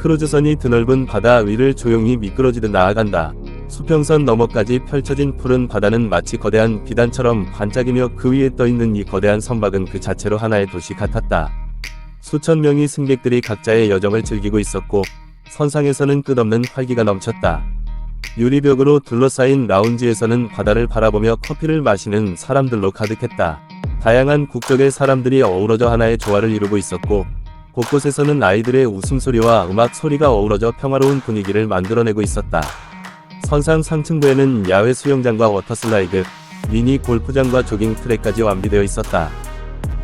크루즈선이 드넓은 바다 위를 조용히 미끄러지듯 나아간다. 수평선 너머까지 펼쳐진 푸른 바다는 마치 거대한 비단처럼 반짝이며 그 위에 떠있는 이 거대한 선박은 그 자체로 하나의 도시 같았다. 수천 명의 승객들이 각자의 여정을 즐기고 있었고 선상에서는 끝없는 활기가 넘쳤다. 유리벽으로 둘러싸인 라운지에서는 바다를 바라보며 커피를 마시는 사람들로 가득했다. 다양한 국적의 사람들이 어우러져 하나의 조화를 이루고 있었고 곳곳에서는 아이들의 웃음소리와 음악 소리가 어우러져 평화로운 분위기를 만들어내고 있었다. 선상 상층부에는 야외 수영장과 워터슬라이드, 미니 골프장과 조깅 트랙까지 완비되어 있었다.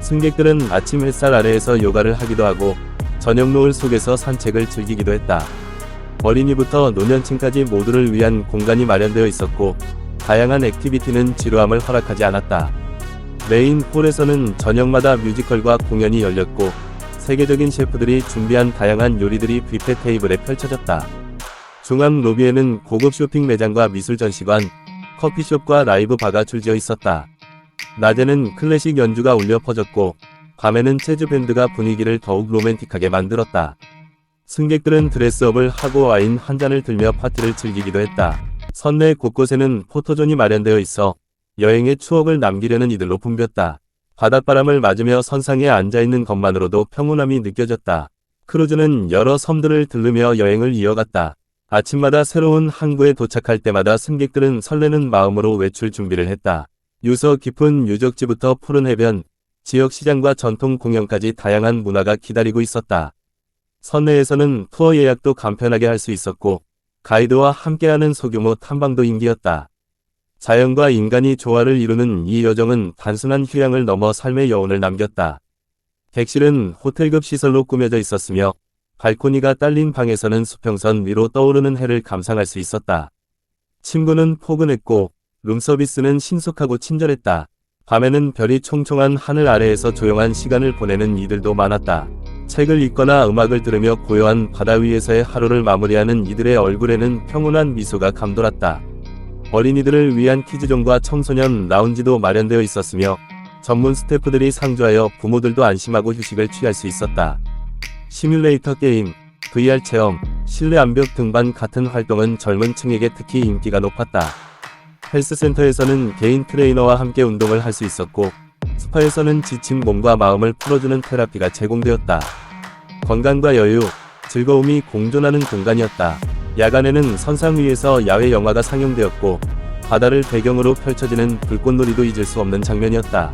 승객들은 아침 햇살 아래에서 요가를 하기도 하고 저녁 노을 속에서 산책을 즐기기도 했다. 어린이부터 노년층까지 모두를 위한 공간이 마련되어 있었고 다양한 액티비티는 지루함을 허락하지 않았다. 메인 홀에서는 저녁마다 뮤지컬과 공연이 열렸고 세계적인 셰프들이 준비한 다양한 요리들이 뷔페 테이블에 펼쳐졌다. 중앙 로비에는 고급 쇼핑 매장과 미술 전시관, 커피숍과 라이브 바가 줄지어 있었다. 낮에는 클래식 연주가 울려 퍼졌고 밤에는 재즈 밴드가 분위기를 더욱 로맨틱하게 만들었다. 승객들은 드레스업을 하고 와인 한 잔을 들며 파티를 즐기기도 했다. 선내 곳곳에는 포토존이 마련되어 있어 여행의 추억을 남기려는 이들로 붐볐다. 바닷바람을 맞으며 선상에 앉아있는 것만으로도 평온함이 느껴졌다. 크루즈는 여러 섬들을 들르며 여행을 이어갔다. 아침마다 새로운 항구에 도착할 때마다 승객들은 설레는 마음으로 외출 준비를 했다. 유서 깊은 유적지부터 푸른 해변, 지역 시장과 전통 공연까지 다양한 문화가 기다리고 있었다. 선내에서는 투어 예약도 간편하게 할 수 있었고, 가이드와 함께하는 소규모 탐방도 인기였다. 자연과 인간이 조화를 이루는 이 여정은 단순한 휴양을 넘어 삶의 여운을 남겼다. 객실은 호텔급 시설로 꾸며져 있었으며, 발코니가 딸린 방에서는 수평선 위로 떠오르는 해를 감상할 수 있었다. 침구는 포근했고, 룸서비스는 신속하고 친절했다. 밤에는 별이 총총한 하늘 아래에서 조용한 시간을 보내는 이들도 많았다. 책을 읽거나 음악을 들으며 고요한 바다 위에서의 하루를 마무리하는 이들의 얼굴에는 평온한 미소가 감돌았다. 어린이들을 위한 키즈존과 청소년 라운지도 마련되어 있었으며 전문 스태프들이 상주하여 부모들도 안심하고 휴식을 취할 수 있었다. 시뮬레이터 게임, VR 체험, 실내 암벽 등반 같은 활동은 젊은 층에게 특히 인기가 높았다. 헬스센터에서는 개인 트레이너와 함께 운동을 할 수 있었고, 스파에서는 지친 몸과 마음을 풀어주는 테라피가 제공되었다. 건강과 여유, 즐거움이 공존하는 공간이었다. 야간에는 선상 위에서 야외 영화가 상영되었고, 바다를 배경으로 펼쳐지는 불꽃놀이도 잊을 수 없는 장면이었다.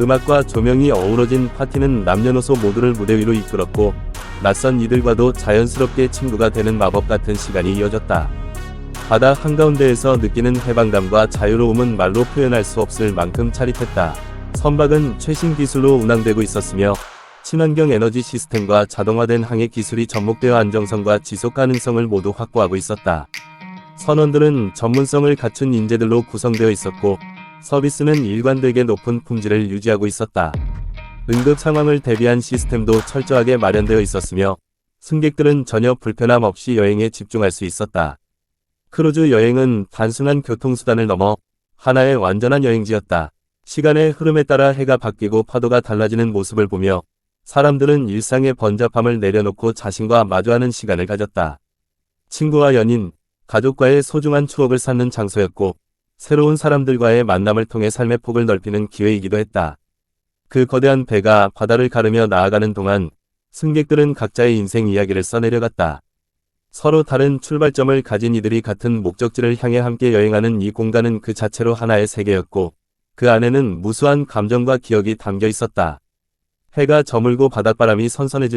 음악과 조명이 어우러진 파티는 남녀노소 모두를 무대 위로 이끌었고, 낯선 이들과도 자연스럽게 친구가 되는 마법 같은 시간이 이어졌다. 바다 한가운데에서 느끼는 해방감과 자유로움은 말로 표현할 수 없을 만큼 짜릿했다. 선박은 최신 기술로 운항되고 있었으며 친환경 에너지 시스템과 자동화된 항해 기술이 접목되어 안정성과 지속 가능성을 모두 확보하고 있었다. 선원들은 전문성을 갖춘 인재들로 구성되어 있었고 서비스는 일관되게 높은 품질을 유지하고 있었다. 응급 상황을 대비한 시스템도 철저하게 마련되어 있었으며 승객들은 전혀 불편함 없이 여행에 집중할 수 있었다. 크루즈 여행은 단순한 교통수단을 넘어 하나의 완전한 여행지였다. 시간의 흐름에 따라 해가 바뀌고 파도가 달라지는 모습을 보며 사람들은 일상의 번잡함을 내려놓고 자신과 마주하는 시간을 가졌다. 친구와 연인, 가족과의 소중한 추억을 쌓는 장소였고 새로운 사람들과의 만남을 통해 삶의 폭을 넓히는 기회이기도 했다. 그 거대한 배가 바다를 가르며 나아가는 동안 승객들은 각자의 인생 이야기를 써내려갔다. 서로 다른 출발점을 가진 이들이 같은 목적지를 향해 함께 여행하는 이 공간은 그 자체로 하나의 세계였고 그 안에는 무수한 감정과 기억이 담겨 있었다. 해가 저물고 바닷바람이 선선해질